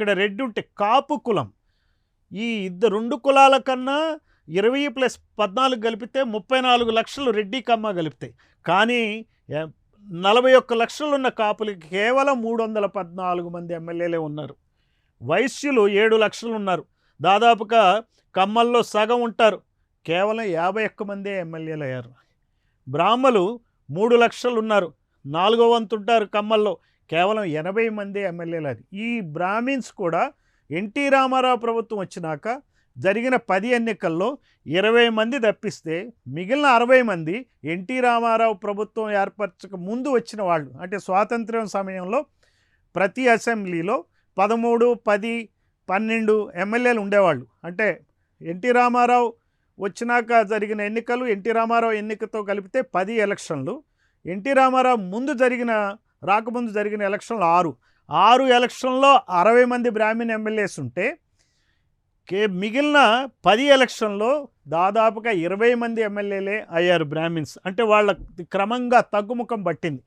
ఇక్కడ రెడ్డి ఉంటే కాపు కులం. ఈ ఇద్దరు రెండు కులాల కన్నా ఇరవై ప్లస్ పద్నాలుగు కలిపితే ముప్పై నాలుగు లక్షలు రెడ్డి కమ్మ కలిపితే. కానీ నలభై ఒక్క లక్షలు ఉన్న కాపులకి కేవలం మూడు వందల పద్నాలుగు మంది ఎమ్మెల్యేలే ఉన్నారు. వైశ్యులు ఏడు లక్షలు ఉన్నారు దాదాపుగా కమ్మల్లో సగం ఉంటారు. కేవలం యాభై ఒక్క మందే ఎమ్మెల్యేలు అయ్యారు. బ్రాహ్మలు మూడు లక్షలు ఉన్నారు నాలుగో వంతు ఉంటారు కమ్మల్లో. కేవలం ఎనభై మంది ఎమ్మెల్యేలు అది. ఈ బ్రాహ్మిన్స్ కూడా ఎన్టీ రామారావు ప్రభుత్వం వచ్చినాక జరిగిన పది ఎన్నికల్లో ఇరవై మంది తప్పిస్తే మిగిలిన అరవై మంది ఎన్టీ రామారావు ప్రభుత్వం ఏర్పరచక ముందు వచ్చిన వాళ్ళు. అంటే స్వాతంత్ర్యం సమయంలో ప్రతి అసెంబ్లీలో పదమూడు పది పన్నెండు ఎమ్మెల్యేలు ఉండేవాళ్ళు. అంటే ఎన్టీ రామారావు వచ్చినాక జరిగిన ఎన్నికలు ఎన్టీ రామారావు ఎన్నికతో కలిపితే పది ఎలక్షన్లు. ఎన్టీ రామారావు ముందు జరిగిన రాకముందు జరిగిన ఎలక్షన్లు ఆరు ఆరు ఎలక్షన్లో అరవై మంది బ్రాహ్మణ్ ఎమ్మెల్యేస్ ఉంటే కే మిగిలిన పది ఎలక్షన్లో దాదాపుగా ఇరవై మంది ఎమ్మెల్యేలే అయ్యారు బ్రాహ్మిన్స్ అంటే వాళ్ళ క్రమంగా తగ్గుముఖం పట్టింది.